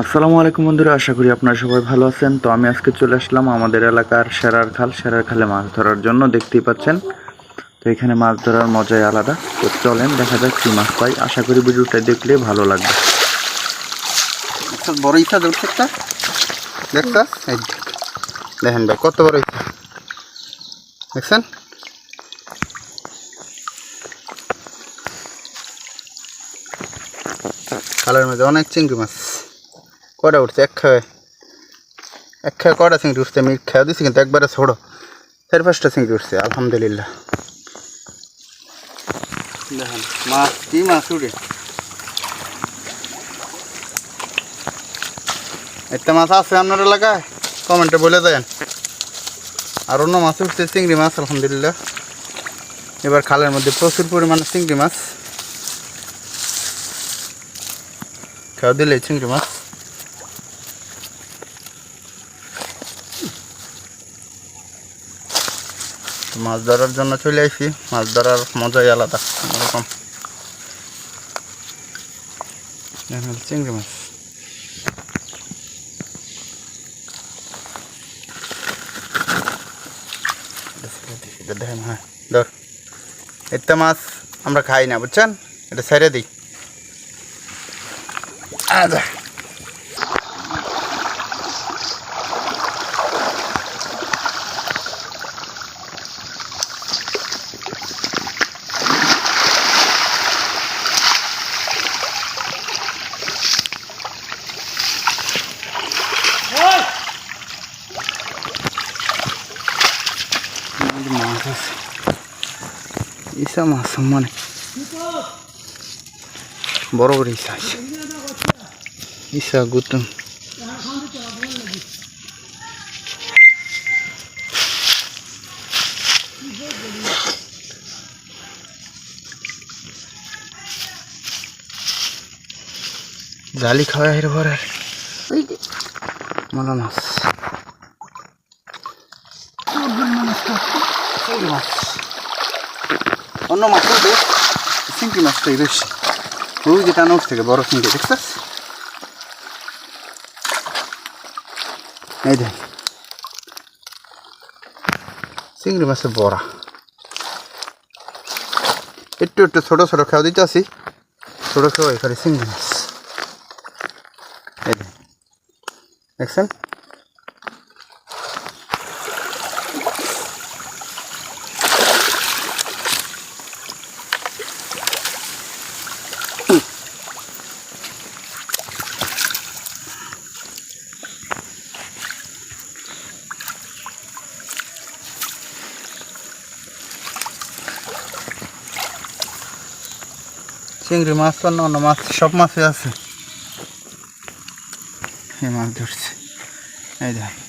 আসসালামু আলাইকুম বন্ধুরা, আশা করি আপনারা সবাই ভালো আছেন। তো আমি আজকে চলে আসলাম আমাদের এলাকার সেরার খাল। সেরার খালে মাছ ধরার জন্য দেখতেই পাচ্ছেন। তো এখানে মাছ ধরার মজাই আলাদা। তো চলেন, দেখা যাক কি মাছ পাই। আশা করি ভিডিওটা দেখলে ভালো লাগবে। বড় ইচ্ছা দেখ। দেখেন ভাই, কত বড় ইচ্ছা দেখছেন? কালের মধ্যে অনেক চিংড়ি মাছ। কটা উঠছে? এক খাওয়া এক খাওয়া কটা চিংড়ি উঠছে? আমি খেয়ে দিচ্ছি কিন্তু একবারে ছোড়ো চার পাঁচটা চিংড়ি উঠছে আলহামদুলিল্লাহ। দেখেন মাছ কি মাছ উঠে? একটা মাছ আছে আপনার এলাকায়? কমেন্টে বলে দেন। আর অন্য মাছ উঠছে চিংড়ি মাছ আলহামদুলিল্লাহ। এবার খালের মধ্যে প্রচুর পরিমাণে চিংড়ি মাছ। খাওয়া দিলে চিংড়ি মাছ। মাছ ধরার জন্য চলে আসি মাছ ধরার মজাই আলাদা, এরকম। চিংড়ি মাছ। দেখেন ধর এটা মাছ আমরা খাই না, বুঝছেন? এটা ছেড়ে দিই। আচ্ছা মাছ আছে ইসা মাছ মানে বড় বড় ইসা আছে ইসা গুতম জালি খাওয়া হের ভর আর মালা মাছ চিংড়ি মাছ অন্য মাছ উঠবে চিংড়ি মাছটাই বেশি ওই যে টানোর থেকে বড় চিংড়ি, দেখছিস? এই দেখ। চিংড়ি মাছের বড়া। একটু একটু ছোটো ছোটো খাওয়া দিতে আসি। ছোটো খাওয়া এখানে চিংড়ি মাছ। এই দেখ। দেখছেন? চিংড়ি মাছ অন্য অন্য মাছ সব মাছই আছে। এই মাছ ধরছে। এই দেখ।